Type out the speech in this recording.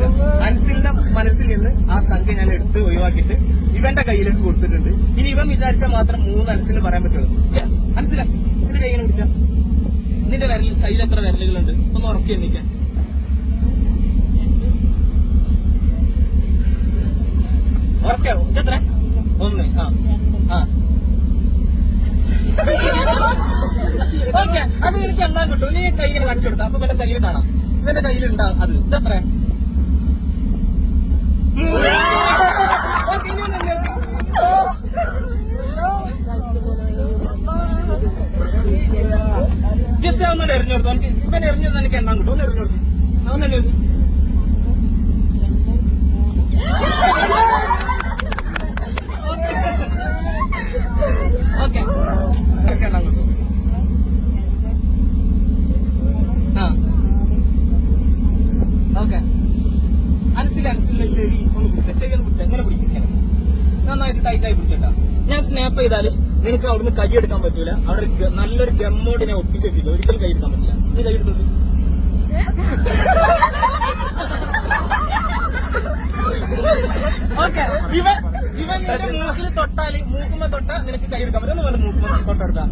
കൊടുത്തിട്ടുണ്ട് അൻസിലിന്റെ മനസ്സിൽ നിന്ന് ആ സംഖ്യ ഞാൻ എടുത്ത് ഒഴിവാക്കിയിട്ട് ഇവന്റെ കയ്യിലേക്ക് കൊടുത്തിട്ടുണ്ട്. ഇനി ഇവൻ വിചാരിച്ചാൽ മാത്രം മൂന്ന് അൻസിന് പറയാൻ പറ്റുള്ളൂ. യെസ് അൻസില നിന്റെ കയ്യിൽ വിളിച്ച നിന്റെ വിരൽ കയ്യിൽ എത്ര വിരലുകളുണ്ട്? ഒന്ന് ഉറക്കി എണ്ണിക്കാൻ ഉറക്കാവോ എത്ര? ഒന്ന്. ആ. ആ. ഓക്കെ അത് എനിക്ക് എന്താ കിട്ടും. നീ കയ്യിൽ കാണിച്ചു കൊടുത്താ. അപ്പൊ ഇവന്റെ കയ്യിൽ കാണാം. ഇവന്റെ കയ്യിൽ ഉണ്ടാവും അത് ഇതെത്ര മൂന്ന്. ഓക്കേ, ഇനി ഒന്ന് എണ്ണി. എറിഞ്ഞു കൊടുത്തു എനിക്ക് ഇവൻ എറിഞ്ഞത് എനിക്ക് എണ്ണം കിട്ടും? എറിഞ്ഞു അവൻ തന്നെ ഓക്കെ. ഒന്ന് നന്നായിട്ട് ടൈറ്റായി ഞാൻ സ്നാപ്പ് ചെയ്താൽ നിനക്ക് അവിടുന്ന് കൈയെടുക്കാൻ പറ്റൂല. അവിടെ നല്ലൊരു ഗമ്മോടിനെ ഒട്ടിച്ച് വെച്ചില്ല ഒരിക്കലും കൈയെടുക്കാൻ പറ്റില്ല. നീ കൈയെടുത്തത് ഓക്കെ. ഇവൻ ഇവൻ മൂക്കിൽ തൊട്ടാൽ മൂക്കുമ്പോ തൊട്ട നിനക്ക് കൈയെടുക്കാൻ പറ്റും. മൂക്കുമ്പോ തൊട്ടെടുത്താ.